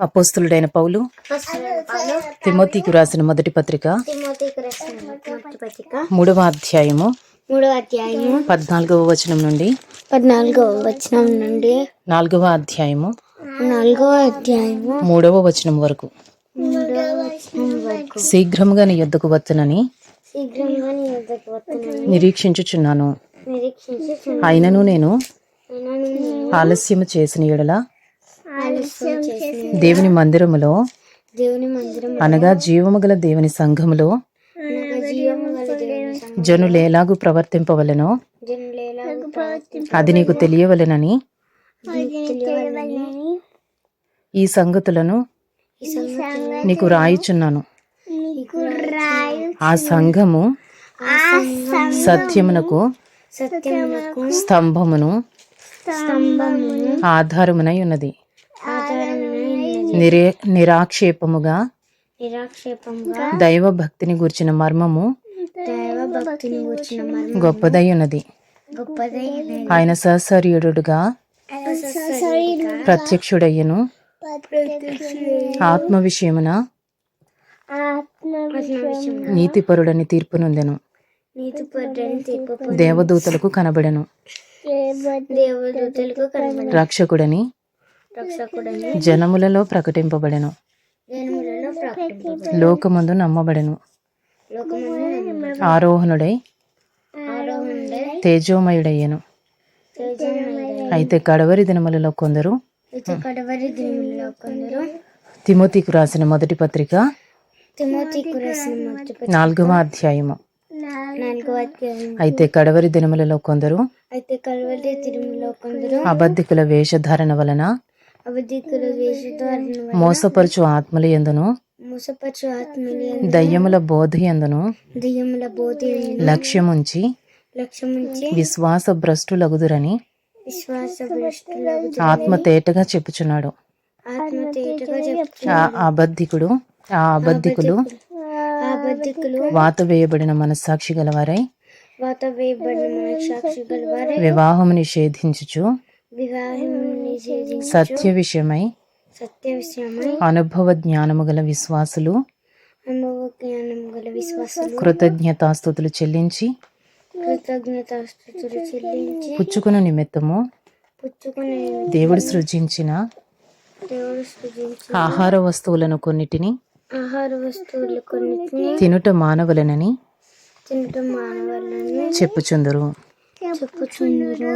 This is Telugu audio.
అపోస్తులుడైన పౌలు తిమోతికి రాసిన మొదటి పత్రిక మూడవ అధ్యాయము మూడవ అధ్యాయము పద్నాలుగవ వచనం నుండి పద్నాలుగవ వచనం నుండి నాలుగవ అధ్యాయము నాలుగవ అధ్యాయము మూడవ వచనం వరకు. శీఘ్రముగా నీ యొద్దకు వచ్చనని నిరీక్షించుచున్నాను. నిరీక్షించి అయినను నేను ఆలస్యము చేసిన ఎడల దేవుని మందిరములో దేవుని మందిరం అనగా జీవము గల దేవుని సంఘములో జనులు ఎలాగూ ప్రవర్తింపవలెనో అది నీకు తెలియవలెనని తెలియవాలని ఈ సంగతులను నీకు రాయిచున్నాను. నీకు రాయు ఆ సంఘము సత్యమునకు సత్యమునకు స్తంభమును స్తంభమును ఆధారమునై ఉన్నది. నిరే నిరాక్షేపముగా దైవ భక్తిని గూర్చిన మర్మము దైవ భక్తిని కూర్చిన మర్మం గొప్పదై ఉన్నది గొప్పదైనది ఆయన సహచర్యుడుగా ప్రత్యక్షుడయ్యను. ఆత్మ విషయమున నీతిపరుడని తీర్పు నొందెను. దేవదూతలకు కనబడెను. రక్షకుడని జనములలో ప్రకటింపబడెను. లోకమందు నమ్మబడెను. ఆరోహణుడై ఆరోహణే తేజోమయుడయ్యను. తేజమయుడై అయితే కడవరి దినములలో కొందరు తిమోతికు రాసిన మొదటి పత్రిక నాలుగవ అధ్యాయము. అయితే కడవరి దినములలో కొందరు అయితే కడవరి దినములో కొందరు అబద్ధికుల వేషధారణ వలన మోసపరుచు ఆత్మల ఎందును? మోసపరచు ఆత్మని దయ్యముల బోధ ఎందును? దెయ్యముల బోధి లక్ష్యముంచి లక్ష్యముంచి విశ్వాస భ్రష్టులగుదురని విశ్వాస భ్రష్టులకు ఆత్మ తేటగా చెప్పుచున్నాడు. ఆత్మ తేటగా అబద్ధికుడు ఆ అబద్ధికులు వాత వేయబడిన మనస్సాక్షి గలవారై వాత వేయబడిన మనసాక్షి గలవారే వివాహము నిషేధించుచు వివాహం నిషేధించి సత్య విషయమై సత్య విషయమై అనుభవ జ్ఞానము గల విశ్వాసులు అనుభవ జ్ఞానం గల విశ్వాసులు కృతజ్ఞతాస్థుతులు చెల్లించి కృతజ్ఞతాస్తుతులు చెల్లించి పుచ్చుకున్న నిమిత్తము పుచ్చుకునే దేవుడు సృజించిన దేవుడు సృజించి ఆహార వస్తువులను కొన్నిటిని ఆహార వస్తువులు కొన్నిటిని తినుట మానవలనని తినటం మానవాళ్ళని చెప్పుచుందరు. చెప్పుచుందరు.